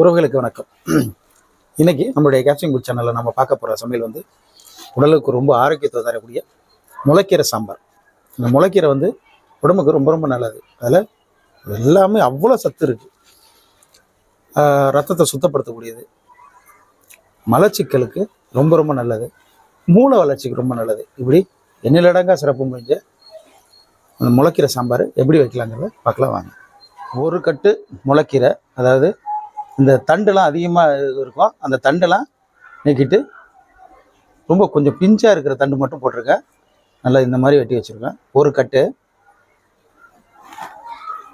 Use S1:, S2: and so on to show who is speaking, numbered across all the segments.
S1: உறவுகளுக்கு வணக்கம். இன்றைக்கி நம்மளுடைய கேப்சிங் புட் சேனலில் நம்ம பார்க்க போகிற சமையல் வந்து உடலுக்கு ரொம்ப ஆரோக்கியத்தை தரக்கூடிய முளைக்கீரை சாம்பார். இந்த முளைக்கீரை வந்து உடம்புக்கு ரொம்ப ரொம்ப நல்லது. அதில் எல்லாமே அவ்வளோ சத்து இருக்குது ரத்தத்தை சுத்தப்படுத்தக்கூடியது. மலச்சிக்கலுக்கு ரொம்ப ரொம்ப நல்லது. மூளை வளர்ச்சிக்கு ரொம்ப நல்லது. இப்படி எண்ணிலடங்கா சிறப்பு முடிஞ்ச அந்த முளைக்கீரை சாம்பார் எப்படி வைக்கலாங்கிறத பார்க்கலாம் வாங்க. ஒரு கட்டு முளைக்கீரை அதாவது இந்த தண்டுலாம் அதிகமாக இருக்கும். அந்த தண்டெல்லாம் நீக்கிட்டு ரொம்ப கொஞ்சம் பிஞ்சாக இருக்கிற தண்டு மட்டும் போட்டிருக்கேன். நல்லா இந்த மாதிரி வெட்டி வச்சுருக்கேன். ஒரு கட்டு.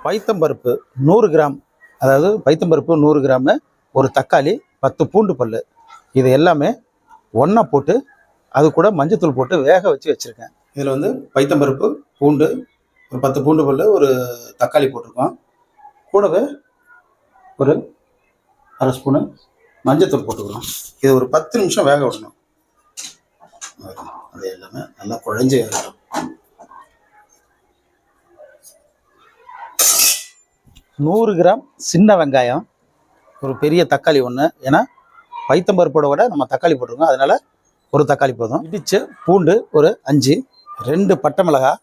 S1: பைத்தம்பருப்பு நூறு கிராம். அதாவது பைத்தம்பருப்பு நூறு கிராமு ஒரு தக்காளி பத்து பூண்டு பல் இது எல்லாமே ஒன்றா போட்டு அது கூட மஞ்சத்தூள் போட்டு வேக வச்சு வச்சுருக்கேன். இதில் வந்து பைத்தம்பருப்பு பூண்டு ஒரு பத்து பூண்டு பல் ஒரு தக்காளி போட்டிருக்கோம். கூடவே ஒரு அரை ஸ்பூனு மஞ்சத்தூள் போட்டுக்கிறோம் இது ஒரு பத்து நிமிஷம் வேக விடணும். அது எல்லாமே நல்லா குழஞ்சி வேகட்டும் நூறு கிராம் சின்ன வெங்காயம் ஒரு பெரிய தக்காளி ஒன்று ஏன்னா பைத்தம்பருப்போட விட நம்ம தக்காளி போட்டிருக்கோம். அதனால ஒரு தக்காளி போதும். இடித்து பூண்டு ஒரு அஞ்சு ரெண்டு பட்டை மிளகாய்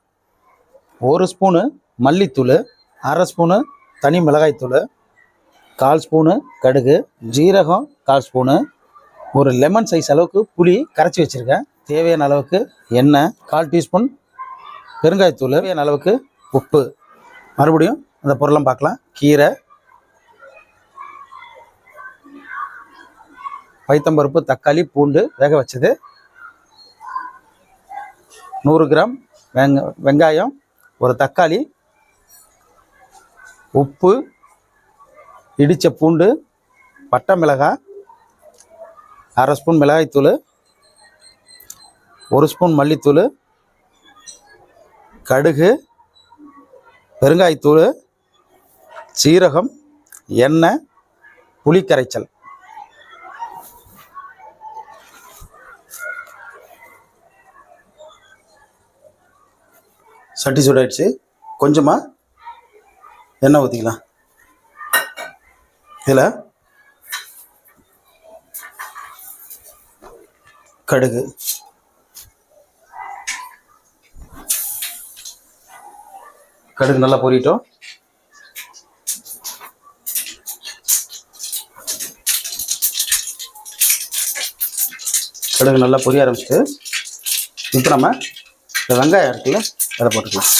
S1: ஒரு ஸ்பூனு மல்லித்தூள் அரை ஸ்பூனு தனி மிளகாய்த்தூள் கால் ஸ்பூனு கடுகு ஜீரகம் கால் ஸ்பூனு. ஒரு லெமன் சைஸ் அளவுக்கு புளி கரைச்சி வச்சுருக்கேன். தேவையான அளவுக்கு எண்ணெய் கால் டீஸ்பூன் பெருங்காயத்தூள் தேவையான அளவுக்கு உப்பு. மறுபடியும் அந்த பொருளும் பார்க்கலாம். கீரை பைத்தம்பருப்பு தக்காளி பூண்டு வேக வச்சது. நூறு கிராம் வெங்க வெங்காயம் ஒரு தக்காளி உப்பு இடித்த பூண்டு பட்டை மிளகாய் அரை ஸ்பூன் மிளகாய்த்தூள் ஒரு ஸ்பூன் மல்லித்தூள் கடுகு பெருங்காயத்தூள் சீரகம் எண்ணெய் புளி கரைச்சல் சட்டி சூடாயிடுச்சு. கொஞ்சமாக எண்ணெய் ஊற்றிக்கலாம் இதில் கடுகு. கடுகு நல்லா பொரியட்டும் கடுகு நல்லா பொரிய ஆரம்பிச்சிட்டு இப்போ நம்ம இந்த வெங்காயம் இருக்குல்ல அதை போட்டுக்கலாம்.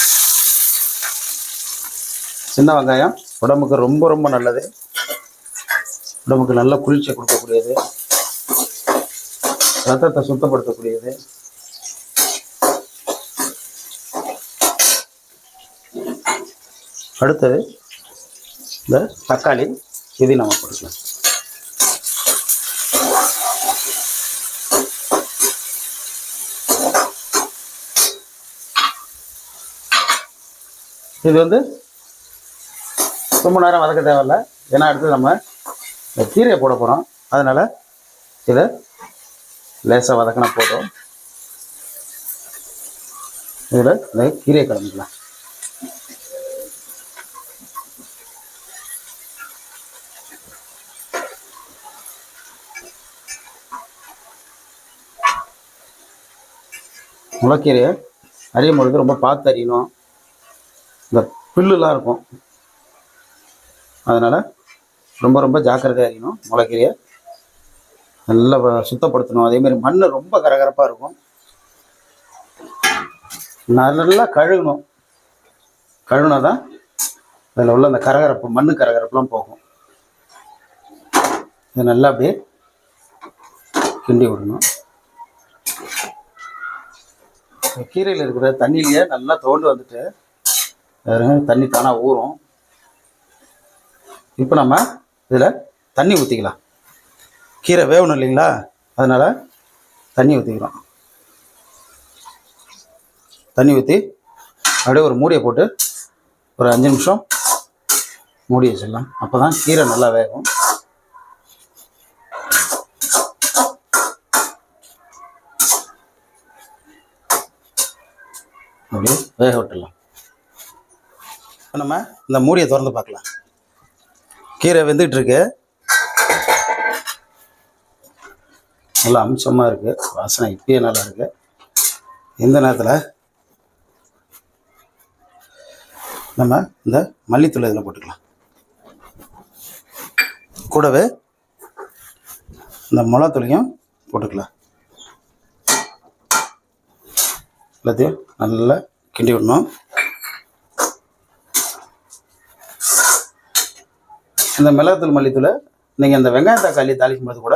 S1: சின்ன வெங்காயம் உடம்புக்கு ரொம்ப ரொம்ப நல்லது. உடம்புக்கு நல்ல குளிர்ச்சியை கொடுக்கக்கூடியது. ரத்தத்தை சுத்தப்படுத்தக்கூடியது. அடுத்தது இந்த தக்காளி இதையும் நம்ம கொடுக்கலாம். இது வந்து ரொம்ப நேரம் வதக்க தேவையில்ல. ஏன்னா அடுத்து நம்ம இந்த கீரையை போட போகிறோம் அதனால் இதில் லேசாக வதக்கினா போட்டோம் இதில் இந்த கீரையை கலந்துக்கலாம். முளைக்கீரையை அறியும் பொழுது ரொம்ப பார்த்து அறியணும் இந்த புல்லுலாம் இருக்கும். அதனால் ரொம்ப ரொம்ப ஜாக்கிரதையாக இருக்கணும் முளைக்கீரையை நல்லா சுத்தப்படுத்தணும். அதேமாதிரி மண் ரொம்ப கரகரப்பாக இருக்கும். நல்லா கழுகணும். கழுவினா தான் அதில் உள்ள அந்த கரகரப்பு மண் கரகரப்புலாம் போகும். இதை நல்லா அப்படியே கிண்டி விடணும். இந்த கீரையில் இருக்கிற தண்ணியிலேயே நல்லா தோண்டு வந்துட்டு தண்ணி தானாக ஊறும். இப்போ நம்ம இதில் தண்ணி ஊற்றிக்கலாம் கீரை வேகணும் இல்லைங்களா? அதனால் தண்ணி ஊற்றிக்கிறோம் தண்ணி ஊற்றி அப்படியே ஒரு மூடியை போட்டு ஒரு அஞ்சு நிமிஷம் மூடி வச்சிடலாம். அப்போ தான் கீரை நல்லா வேகும். அப்படியே வேக விட்டுடலாம். இப்போ நம்ம இந்த மூடியை திறந்து பார்க்கலாம். கீரை வெந்துட்டு இருக்கு நல்லா அம்சமாக இருக்கு. வாசனை இப்பயே நல்லா இருக்கு. இந்த நேரத்தில் நம்ம இந்த மல்லித்தூள் இதில் போட்டுக்கலாம். கூடவே இந்த மிளகாத்தூளையும் போட்டுக்கலாம். எல்லாத்தையும் நல்லா கிண்டி விடணும். இந்த மிளகாத்தூள் மல்லித்தூளை நீங்கள் இந்த வெங்காய தக்காளி தாளிக்கும் போது கூட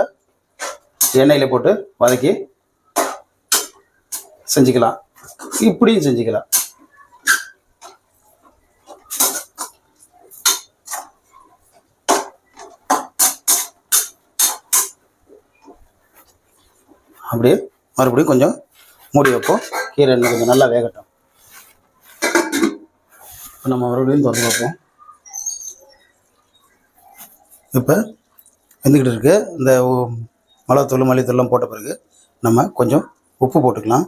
S1: எண்ணெயில் போட்டு வதக்கி செஞ்சுக்கலாம். இப்படியும் செஞ்சுக்கலாம். அப்படியே மறுபடியும் கொஞ்சம் மூடி வைப்போம். கீரை கொஞ்சம் நல்லா வேகட்டும். இப்போ நம்ம மறுபடியும் திறந்து வைப்போம் இப்போ வெந்துக்கிட்டு இருக்கு. இந்த மிளகாத்தூள் மல்லித்தூள்லாம் போட்ட பிறகு நம்ம கொஞ்சம் உப்பு போட்டுக்கலாம்.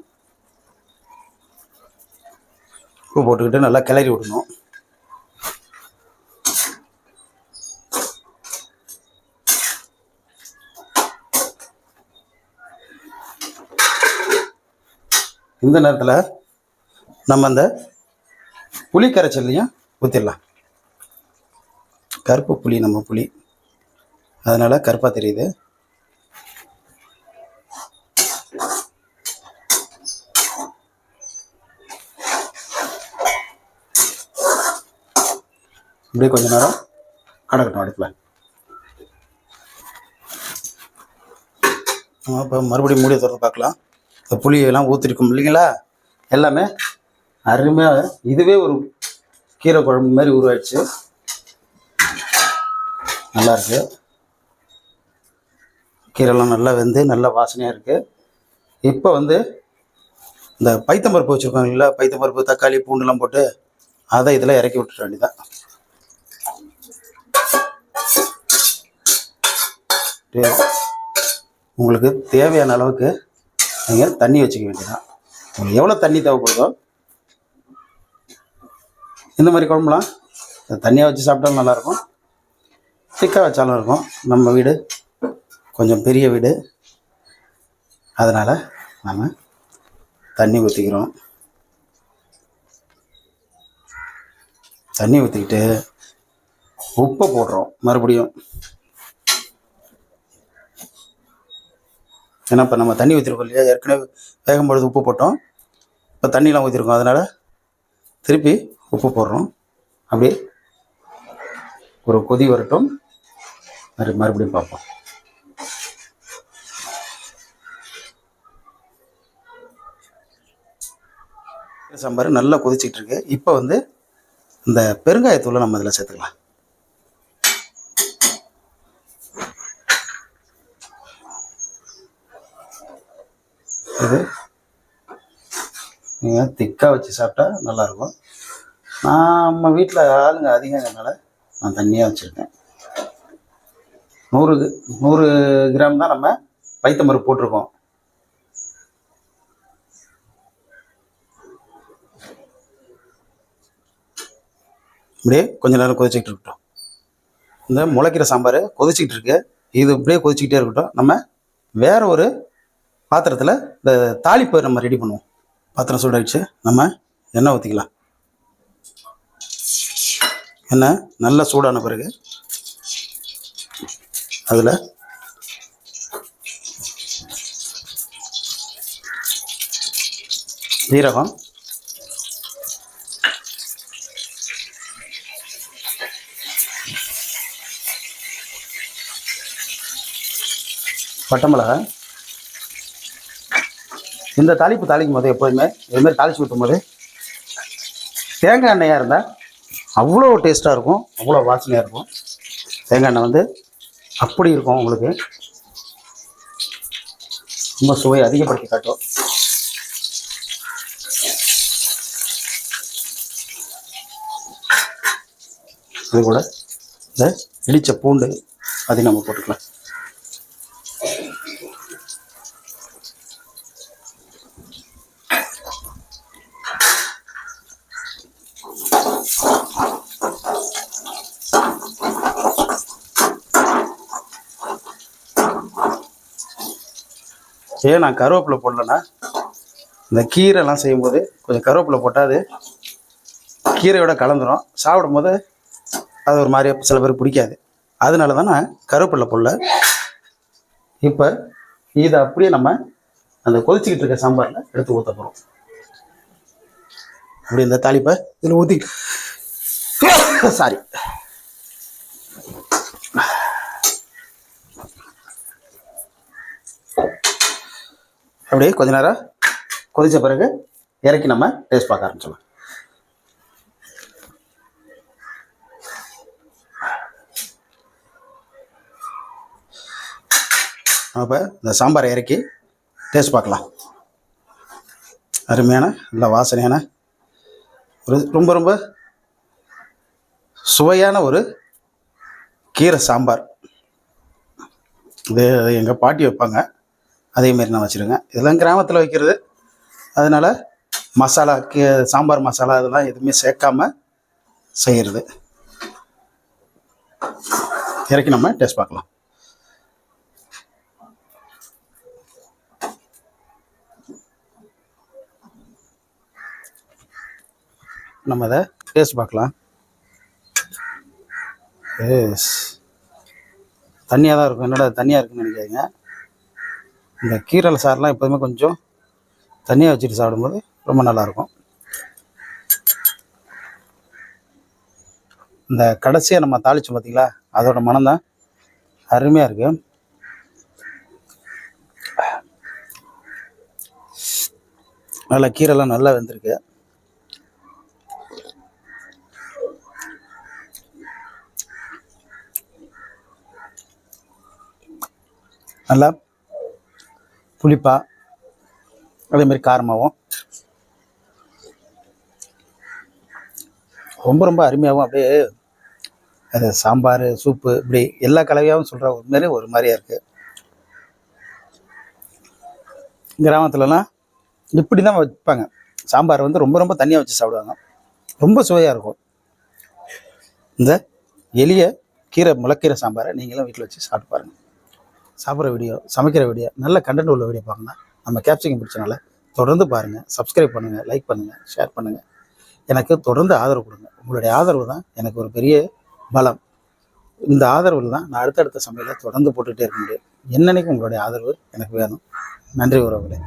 S1: உப்பு போட்டுக்கிட்டு நல்லா கிளறி விடணும். இந்த நேரத்தில் நம்ம அந்த புளி கரைச்சல்லையும் ஊற்றிடலாம் கருப்பு புளி நம்ம புளி அதனால் கருப்பாக தெரியுது. இப்படியே கொஞ்ச நேரம் அடக்கட்டும் அடுப்பில். இப்போ மறுபடியும் மூடியை திறந்து பார்க்கலாம். இந்த புளியெல்லாம் ஊற்றிருக்கும் இல்லைங்களா? எல்லாமே அருமையாக இதுவே ஒரு கீரை குழம்பு மாதிரி உருவாயிடுச்சு. நல்லா இருக்கு. கீரைலாம் நல்லா வெந்து நல்ல வாசனையாக இருக்குது இப்போ வந்து இந்த பைத்தம்பருப்பு வச்சுருக்கோம் இல்லைங்களா? பைத்தம்பருப்பு தக்காளி பூண்டுலாம் போட்டு அதை இதில் இறக்கி விட்டுற வேண்டியதான் உங்களுக்கு தேவையான அளவுக்கு நீங்கள் தண்ணி வச்சுக்க வேண்டியதான் உங்களுக்கு எவ்வளோ தண்ணி தேவைப்படுதோ இந்த மாதிரி குழம்புலாம் தண்ணியாக வச்சு சாப்பிட்டாலும் நல்லாயிருக்கும் திக்காக வச்சாலும் இருக்கும். நம்ம வீடு கொஞ்சம் பெரிய வீடு. அதனால் நம்ம தண்ணி ஊற்றிக்கிறோம் தண்ணி ஊற்றிக்கிட்டு உப்பை போடுறோம் மறுபடியும். ஏன்னா இப்போ நம்ம தண்ணி ஊற்றிருக்கோம் இல்லையா? ஏற்கனவே வேகும் பொழுது உப்பு போட்டோம். இப்போ தண்ணிலாம் ஊற்றிருக்கோம் அதனால் திருப்பி உப்பு போடுறோம். அப்படியே ஒரு கொதி வரட்டும். மறு மறுபடியும் பார்ப்போம். சாம்பார் நல்லா கொதிச்சிட்டு இருக்கு இப்போ வந்து இந்த பெருங்காயத்தூளை நம்ம இதில் சேர்த்துக்கலாம். இது நீங்கள் திக்காக வச்சு சாப்பிட்டா நல்லாயிருக்கும் நான் நம்ம வீட்டில் ஆளுங்க அதிகங்கிறனால நான் தண்ணியாக வச்சுருக்கேன். நூறு நூறு கிராம் தான் நம்ம பைத்தம்பருப்பு போட்டிருக்கோம். இப்படியே கொஞ்ச நேரம் கொதிச்சுக்கிட்டு இருக்கட்டும். இந்த முளைக்கிற சாம்பார் கொதிச்சுக்கிட்டு இருக்கு. இது இப்படியே கொதிச்சுக்கிட்டே இருக்கட்டும். நம்ம வேற ஒரு பாத்திரத்தில் இந்த தாளிப்பு நம்ம ரெடி பண்ணுவோம். பாத்திரம் சூடாயிடுச்சு. நம்ம எண்ணெய் ஊற்றிக்கலாம் எண்ணெய் நல்லா சூடான பிறகு அதில் ஜீரகம் பட்டை மிளகாய் இந்த தாளிப்பு தாளிக்கும் போது எப்போதுமே இதுமாதிரி தாளிச்சு ஊற்றும் போது தேங்காய் எண்ணெயாக இருந்தால் அவ்வளோ டேஸ்ட்டாக இருக்கும் அவ்வளோ வாசனையாக இருக்கும். தேங்காய் எண்ணெய் வந்து அப்படி இருக்கும் உங்களுக்கு. ரொம்ப சுவை அதிகப்படுத்தி காட்டும். இது கூட இந்த இடித்த பூண்டு அதையும் நம்ம போட்டுக்கலாம். ஏன் நான் கருவேப்பிலை போடலன்னா இந்த கீரைலாம் செய்யும்போது கொஞ்சம் கருவேப்பிலை போட்டால் அது கீரையோட கலந்துரும். சாப்பிடும்போது அது ஒரு மாதிரி சில பேர் பிடிக்காது. அதனால தான் நான் கருவேப்பிலை போடல. இப்போ இதை அப்படியே நம்ம அந்த கொதிச்சுக்கிட்டு இருக்க சாம்பாரில் எடுத்து ஊற்ற போகிறோம் அப்படி இந்த தாளிப்பை இதில் ஊற்றி சாரி அப்படியே கொஞ்ச நேரம் கொதித்த பிறகு இறக்கி நம்ம டேஸ்ட் பார்க்க ஆரம்பிச்சிடலாம். அப்போ இந்த சாம்பாரை இறக்கி டேஸ்ட் பார்க்கலாம். அருமையான நல்ல வாசனையான ஒரு ரொம்ப ரொம்ப சுவையான ஒரு கீரை சாம்பார். இது எங்கள் பாட்டி வைப்பாங்க. அதேமாரி நான் வச்சுருங்க இதெல்லாம் கிராமத்தில் வைக்கிறது. அதனால் மசாலா சாம்பார் மசாலா இதெல்லாம் எதுவுமே சேர்க்காம செய்கிறது இறக்கி நம்ம டேஸ்ட் பார்க்கலாம். நம்ம அதை டேஸ்ட் பார்க்கலாம். எஸ் தண்ணியாக தான் இருக்கும். என்னடா தண்ணியாக இருக்குன்னு நினைக்காதீங்க. இந்த கீரல் சாரெலாம் எப்போதுமே கொஞ்சம் தண்ணியாக வச்சுட்டு சாப்பிடும்போது ரொம்ப நல்லாயிருக்கும். இந்த கடைசியாக நம்ம தாளித்தோம் பார்த்தீங்களா அதோட மனம்தான் அருமையாக இருக்குது நல்லா கீரைலாம் நல்லா வெந்திருக்கு. நல்லா புளிப்பா அதே மாதிரி காரமாகவும் ரொம்ப ரொம்ப அருமையாகவும் அப்படியே அது சாம்பார் சூப்பு இப்படி எல்லா கலவையாகவும் சொல்கிற உண்மையிலே ஒரு மாதிரியாக இருக்குது கிராமத்துலலாம் இப்படி தான் வைப்பாங்க. சாம்பார் வந்து ரொம்ப ரொம்ப தனியாக வச்சு சாப்பிடுவாங்க. ரொம்ப சுவையாக இருக்கும். இந்த எளிய கீரை முளக்கீரை சாம்பாரை நீங்களும் வீட்டில் வச்சு சாப்பிட்டு பாருங்கள் சாப்பிட்ற வீடியோ சமைக்கிற வீடியோ நல்ல கண்டென்ட் உள்ள வீடியோ பார்க்கணும் நம்ம கேப்சிகம் பிடிச்சனால தொடர்ந்து பாருங்கள் சப்ஸ்கிரைப் பண்ணுங்கள் லைக் பண்ணுங்கள் ஷேர் பண்ணுங்கள் எனக்கு தொடர்ந்து ஆதரவு கொடுங்க. உங்களுடைய ஆதரவு தான் எனக்கு ஒரு பெரிய பலம். இந்த ஆதரவில் தான் நான் அடுத்தடுத்த சமையலை தொடர்ந்து போட்டுகிட்டே இருக்க முடியும். என்னன்னைக்கு உங்களுடைய ஆதரவு எனக்கு வேணும். நன்றி உறவுகளே.